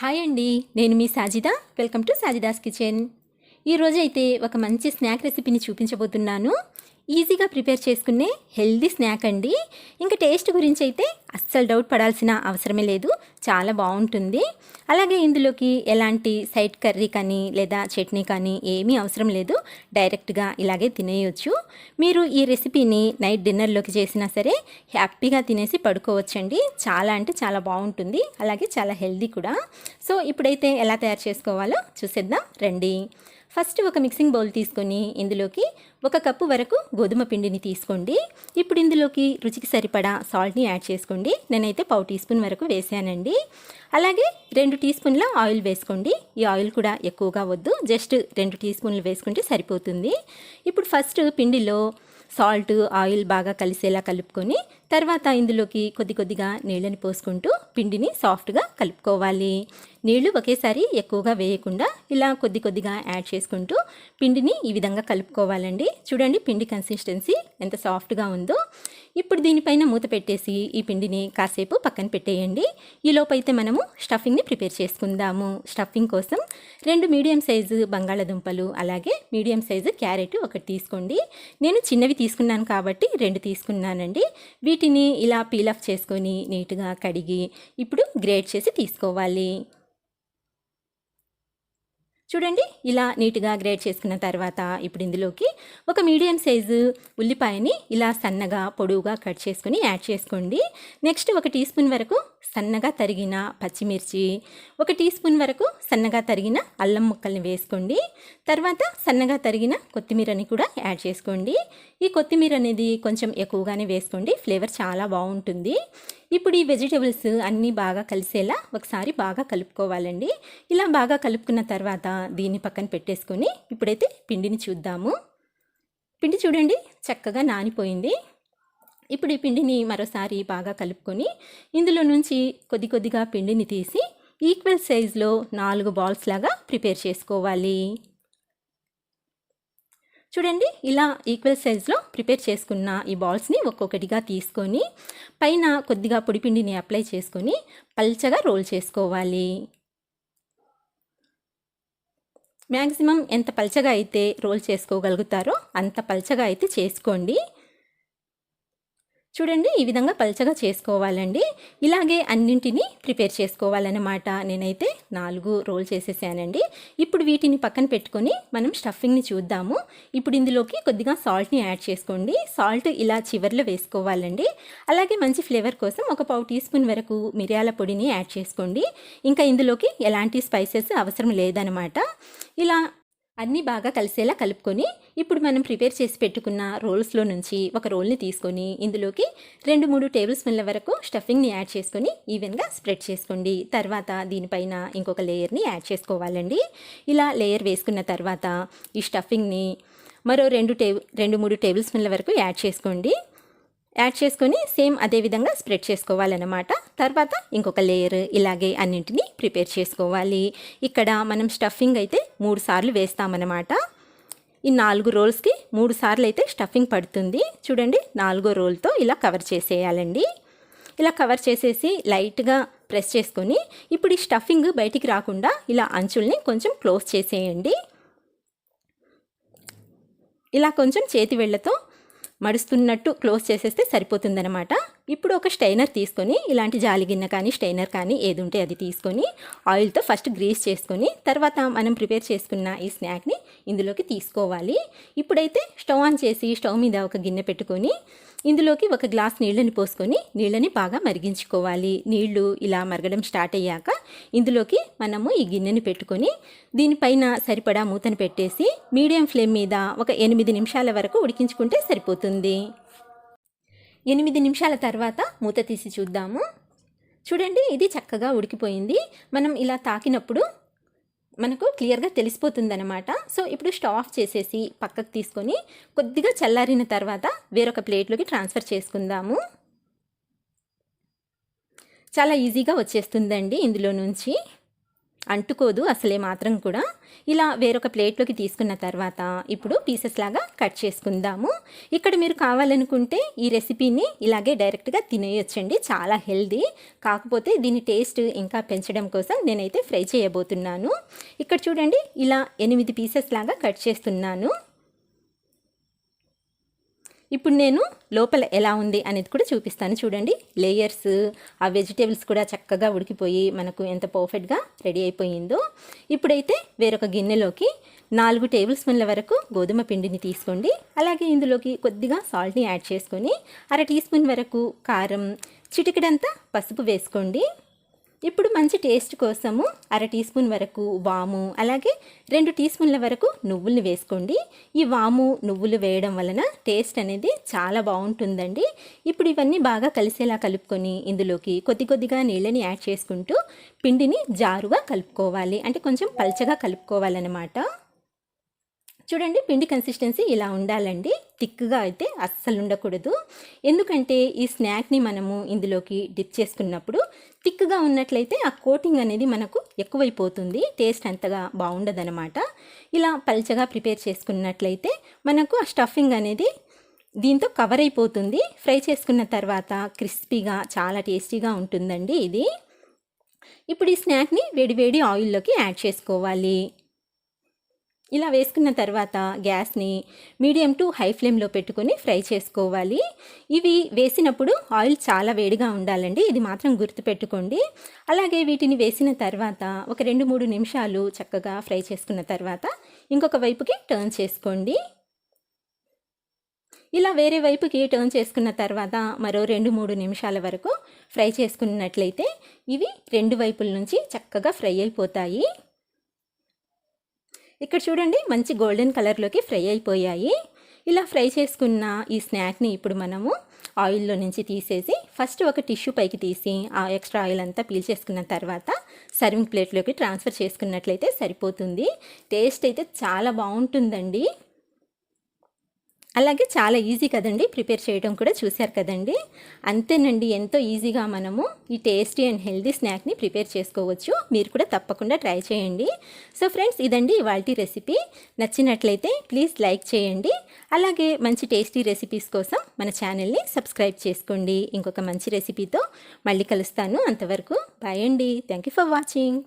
Hi అండి నేను మీ Sajida. Welcome to Sajida's kitchen. ఈరోజైతే ఒక మంచి స్నాక్ రెసిపీని చూపించబోతున్నాను. ఈజీగా ప్రిపేర్ చేసుకునే హెల్దీ స్నాక్ అండి. ఇంకా టేస్ట్ గురించి అయితే అస్సలు డౌట్ పడాల్సిన అవసరమే లేదు. చాలా బాగుంటుంది. అలాగే ఇందులోకి ఎలాంటి సైడ్ కర్రీ కానీ లేదా చట్నీ కానీ ఏమీ అవసరం లేదు. డైరెక్ట్గా ఇలాగే తినేయొచ్చు. మీరు ఈ రెసిపీని నైట్ డిన్నర్లోకి చేసినా సరే హ్యాపీగా తినేసి పడుకోవచ్చండి. చాలా అంటే చాలా బాగుంటుంది. అలాగే చాలా హెల్దీ కూడా. సో ఇప్పుడైతే ఎలా తయారు చేసుకోవాలో చూసేద్దాం. రండి. ఫస్ట్ ఒక మిక్సింగ్ బౌల్ తీసుకొని ఇందులోకి ఒక కప్పు వరకు గోధుమ పిండిని తీసుకోండి. ఇప్పుడు ఇందులోకి రుచికి సరిపడా సాల్ట్ని యాడ్ చేసుకోండి. నేనైతే పావు టీ స్పూన్ వరకు వేసానండి. అలాగే రెండు టీ స్పూన్ల ఆయిల్ వేసుకోండి. ఈ ఆయిల్ కూడా ఎక్కువగా వద్దు. జస్ట్ రెండు టీ స్పూన్లు వేసుకుంటే సరిపోతుంది. ఇప్పుడు ఫస్ట్ పిండిలో సాల్ట్ ఆయిల్ బాగా కలిసేలా కలుపుకొని తర్వాత ఇందులోకి కొద్ది కొద్దిగా నీళ్ళని పోసుకుంటూ పిండిని సాఫ్ట్గా కలుపుకోవాలి. నీళ్ళు ఒకేసారి ఎక్కువగా వేయకుండా ఇలా కొద్ది కొద్దిగా యాడ్ చేసుకుంటూ పిండిని ఈ విధంగా కలుపుకోవాలండి. చూడండి పిండి కన్సిస్టెన్సీ ఎంత సాఫ్ట్గా ఉందో. ఇప్పుడు దీనిపైన మూత పెట్టేసి ఈ పిండిని కాసేపు పక్కన పెట్టేయండి. ఈ మనము స్టఫింగ్ని ప్రిపేర్ చేసుకుందాము. స్టఫింగ్ కోసం రెండు మీడియం సైజు బంగాళాదుంపలు అలాగే మీడియం సైజు క్యారెట్ ఒకటి తీసుకోండి. నేను చిన్నవి తీసుకున్నాను కాబట్టి రెండు తీసుకున్నానండి. వీటి వీటిని ఇలా పీల్ ఆఫ్ చేసుకొని నీట్గా కడిగి ఇప్పుడు గ్రేట్ చేసి తీసుకోవాలి. చూడండి ఇలా నీట్గా గ్రేడ్ చేసుకున్న తర్వాత ఇప్పుడు ఇందులోకి ఒక మీడియం సైజు ఉల్లిపాయని ఇలా సన్నగా పొడవుగా కట్ చేసుకొని యాడ్ చేసుకోండి. నెక్స్ట్ ఒక టీ స్పూన్ వరకు సన్నగా తరిగిన పచ్చిమిర్చి ఒక టీ స్పూన్ వరకు సన్నగా తరిగిన అల్లం ముక్కల్ని వేసుకోండి. తర్వాత సన్నగా తరిగిన కొత్తిమీరని కూడా యాడ్ చేసుకోండి. ఈ కొత్తిమీర అనేది కొంచెం ఎక్కువగానే వేసుకోండి. ఫ్లేవర్ చాలా బాగుంటుంది. ఇప్పుడు ఈ వెజిటేబుల్స్ అన్నీ బాగా కలిసేలా ఒకసారి బాగా కలుపుకోవాలండి. ఇలా బాగా కలుపుకున్న తర్వాత దీన్ని పక్కన పెట్టేసుకొని ఇప్పుడైతే పిండిని చూద్దాము. పిండి చూడండి చక్కగా నానిపోయింది. ఇప్పుడు ఈ పిండిని మరోసారి బాగా కలుపుకొని ఇందులో నుంచి కొద్ది కొద్దిగా పిండిని తీసి ఈక్వల్ సైజులో నాలుగు బాల్స్ లాగా ప్రిపేర్ చేసుకోవాలి. చూడండి ఇలా ఈక్వల్ సైజ్లో ప్రిపేర్ చేసుకున్న ఈ బాల్స్ని ఒక్కొక్కటిగా తీసుకొని పైన కొద్దిగా పొడిపిండిని అప్లై చేసుకొని పల్చగా రోల్ చేసుకోవాలి. మ్యాక్సిమం ఎంత పల్చగా అయితే రోల్ చేసుకోగలుగుతారో అంత పల్చగా అయితే చేసుకోండి. చూడండి ఈ విధంగా పల్చగా చేసుకోవాలండి. ఇలాగే అన్నింటినీ ప్రిపేర్ చేసుకోవాలన్నమాట. నేనైతే నాలుగు రోల్ చేసేసానండి. ఇప్పుడు వీటిని పక్కన పెట్టుకొని మనం స్టఫింగ్ని చూద్దాము. ఇప్పుడు ఇందులోకి కొద్దిగా సాల్ట్ని యాడ్ చేసుకోండి. సాల్ట్ ఇలా చివర్లో వేసుకోవాలండి. అలాగే మంచి ఫ్లేవర్ కోసం ఒక పావు టీ స్పూన్ వరకు మిరియాల పొడిని యాడ్ చేసుకోండి. ఇంకా ఇందులోకి ఎలాంటి స్పైసెస్ అవసరం లేదనమాట ఇలా అన్నీ బాగా కలిసేలా కలుపుకొని ఇప్పుడు మనం ప్రిపేర్ చేసి పెట్టుకున్న రోల్స్లో నుంచి ఒక రోల్ని తీసుకొని ఇందులోకి రెండు మూడు టేబుల్ స్పూన్ల వరకు స్టఫింగ్ని యాడ్ చేసుకొని ఈవెన్గా స్ప్రెడ్ చేసుకోండి. తర్వాత దీనిపైన ఇంకొక లేయర్ని యాడ్ చేసుకోవాలండి. ఇలా లేయర్ వేసుకున్న తర్వాత ఈ స్టఫింగ్ని మరో రెండు టేబుల్ రెండు మూడు టేబుల్ స్పూన్ల వరకు యాడ్ చేసుకోండి. యాడ్ చేసుకొని సేమ్ అదే విధంగా స్ప్రెడ్ చేసుకోవాలన్నమాట. తర్వాత ఇంకొక లేయర్ ఇలాగే అన్నింటినీ ప్రిపేర్ చేసుకోవాలి. ఇక్కడ మనం స్టఫింగ్ అయితే మూడు సార్లు వేస్తామన్నమాట. ఈ నాలుగు రోల్స్కి మూడు సార్లు అయితే స్టఫింగ్ పడుతుంది. చూడండి నాలుగో రోల్తో ఇలా కవర్ చేసేయాలండి. ఇలా కవర్ చేసేసి లైట్గా ప్రెస్ చేసుకొని ఇప్పుడు ఈ స్టఫింగ్ బయటికి రాకుండా ఇలా అంచుల్ని కొంచెం క్లోజ్ చేసేయండి. ఇలా కొంచెం చేతి వెళ్ళతో మడుస్తున్నట్టు క్లోజ్ చేసేస్తే సరిపోతుందనమాట ఇప్పుడు ఒక స్టైనర్ తీసుకొని ఇలాంటి జాలి గిన్నె కానీ స్టైనర్ కానీ ఏది ఉంటే అది తీసుకొని ఆయిల్తో ఫస్ట్ గ్రీస్ చేసుకొని తర్వాత మనం ప్రిపేర్ చేసుకున్న ఈ స్నాక్ని ఇందులోకి తీసుకోవాలి. ఇప్పుడైతే స్టవ్ ఆన్ చేసి స్టవ్ మీద ఒక గిన్నె పెట్టుకొని ఇందులోకి ఒక గ్లాస్ నీళ్ళని పోసుకొని నీళ్ళని బాగా మరిగించుకోవాలి. నీళ్ళు ఇలా మరగడం స్టార్ట్ అయ్యాక ఇందులోకి మనము ఈ గిన్నెని పెట్టుకొని దీనిపైన సరిపడా మూతను పెట్టేసి మీడియం ఫ్లేమ్ మీద ఒక ఎనిమిది నిమిషాల వరకు ఉడికించుకుంటే సరిపోతుంది. ఎనిమిది నిమిషాల తర్వాత మూత తీసి చూద్దాము. చూడండి ఇది చక్కగా ఉడికిపోయింది. మనం ఇలా తాకినప్పుడు మనకు క్లియర్గా తెలిసిపోతుందన్నమాట. సో ఇప్పుడు స్టవ్ ఆఫ్ చేసేసి పక్కకు తీసుకొని కొద్దిగా చల్లారిన తర్వాత వేరొక ప్లేట్లోకి ట్రాన్స్ఫర్ చేసుకుందాము. చాలా ఈజీగా వచ్చేస్తుందండి ఇందులో నుంచి. అంటుకోదు అసలే మాత్రం కూడా. ఇలా వేరొక ప్లేట్లోకి తీసుకున్న తర్వాత ఇప్పుడు పీసెస్ లాగా కట్ చేసుకుందాము. ఇక్కడ మీరు కావాలనుకుంటే ఈ రెసిపీని ఇలాగే డైరెక్ట్గా తినేయొచ్చండి చాలా హెల్దీ. కాకపోతే దీని టేస్ట్ ఇంకా పెంచడం కోసం నేనైతే ఫ్రై చేయబోతున్నాను. ఇక్కడ చూడండి ఇలా ఎనిమిది పీసెస్ లాగా కట్ చేస్తున్నాను. ఇప్పుడు నేను లోపల ఎలా ఉంది అనేది కూడా చూపిస్తాను. చూడండి లేయర్స్ ఆ వెజిటేబుల్స్ కూడా చక్కగా ఉడికిపోయి మనకు ఎంత పర్ఫెక్ట్గా రెడీ అయిపోయిందో. ఇప్పుడైతే వేరొక గిన్నెలోకి నాలుగు టేబుల్ స్పూన్ల వరకు గోధుమ పిండిని తీసుకోండి. అలాగే ఇందులోకి కొద్దిగా సాల్ట్ని యాడ్ చేసుకొని అర టీ స్పూన్ వరకు కారం చిటికడంతా పసుపు వేసుకోండి. ఇప్పుడు మంచి టేస్ట్ కోసము అర టీ స్పూన్ వరకు వాము అలాగే రెండు టీ స్పూన్ల వరకు నువ్వుల్ని వేసుకోండి. ఈ వాము నువ్వులు వేయడం వలన టేస్ట్ అనేది చాలా బాగుంటుందండి. ఇప్పుడు ఇవన్నీ బాగా కలిసేలా కలుపుకొని ఇందులోకి కొద్ది కొద్దిగా నీళ్ళని యాడ్ చేసుకుంటూ పిండిని జారుగా కలుపుకోవాలి. అంటే కొంచెం పల్చగా కలుపుకోవాలన్నమాట. చూడండి పిండి కన్సిస్టెన్సీ ఇలా ఉండాలండి. థిక్గా అయితే అస్సలు ఉండకూడదు. ఎందుకంటే ఈ స్నాక్ని మనము ఇందులోకి డిప్ చేసుకున్నప్పుడు థిక్గా ఉన్నట్లయితే ఆ కోటింగ్ అనేది మనకు ఎక్కువైపోతుంది. టేస్ట్ అంతగా బాగుండదనమాట ఇలా పల్చగా ప్రిపేర్ చేసుకున్నట్లయితే మనకు ఆ స్టఫింగ్ అనేది దీంతో కవర్ అయిపోతుంది. ఫ్రై చేసుకున్న తర్వాత క్రిస్పీగా చాలా టేస్టీగా ఉంటుందండి ఇది. ఇప్పుడు ఈ స్నాక్ని వేడివేడి ఆయిల్లోకి యాడ్ చేసుకోవాలి. ఇలా వేసుకున్న తర్వాత గ్యాస్ని మీడియం టు హై ఫ్లేమ్లో పెట్టుకొని ఫ్రై చేసుకోవాలి. ఇవి వేసినప్పుడు ఆయిల్ చాలా వేడిగా ఉండాలండి. ఇది మాత్రం గుర్తుపెట్టుకోండి. అలాగే వీటిని వేసిన తర్వాత ఒక రెండు మూడు నిమిషాలు చక్కగా ఫ్రై చేసుకున్న తర్వాత ఇంకొక వైపుకి టర్న్ చేసుకోండి. ఇలా వేరే వైపుకి టర్న్ చేసుకున్న తర్వాత మరో రెండు మూడు నిమిషాల వరకు ఫ్రై చేసుకున్నట్లయితే ఇవి రెండు వైపుల నుంచి చక్కగా ఫ్రై అయిపోతాయి. ఇక్కడ చూడండి మంచి గోల్డెన్ కలర్లోకి ఫ్రై అయిపోయాయి. ఇలా ఫ్రై చేసుకున్న ఈ స్నాక్ని ఇప్పుడు మనము ఆయిల్లో నుంచి తీసేసి ఫస్ట్ ఒక టిష్యూ పైకి తీసి ఆ ఎక్స్ట్రా ఆయిల్ అంతా పీల్ చేసుకున్న తర్వాత సర్వింగ్ ప్లేట్లోకి ట్రాన్స్ఫర్ చేసుకున్నట్లయితే సరిపోతుంది. టేస్ట్ అయితే చాలా బాగుంటుందండి. అలాగే చాలా ఈజీ కదండి ప్రిపేర్ చేయడం కూడా చూశారు కదండి. అంతేనండి ఎంతో ఈజీగా మనము ఈ టేస్టీ అండ్ హెల్దీ స్నాక్ని ప్రిపేర్ చేసుకోవచ్చు. మీరు కూడా తప్పకుండా ట్రై చేయండి. సో ఫ్రెండ్స్ ఇదండి ఇవాళ రెసిపీ. నచ్చినట్లయితే ప్లీజ్ లైక్ చేయండి. అలాగే మంచి టేస్టీ రెసిపీస్ కోసం మన ఛానల్ని సబ్స్క్రైబ్ చేసుకోండి. ఇంకొక మంచి రెసిపీతో మళ్ళీ కలుస్తాను అంతవరకు. బాయ్ అండి. Thank you for watching.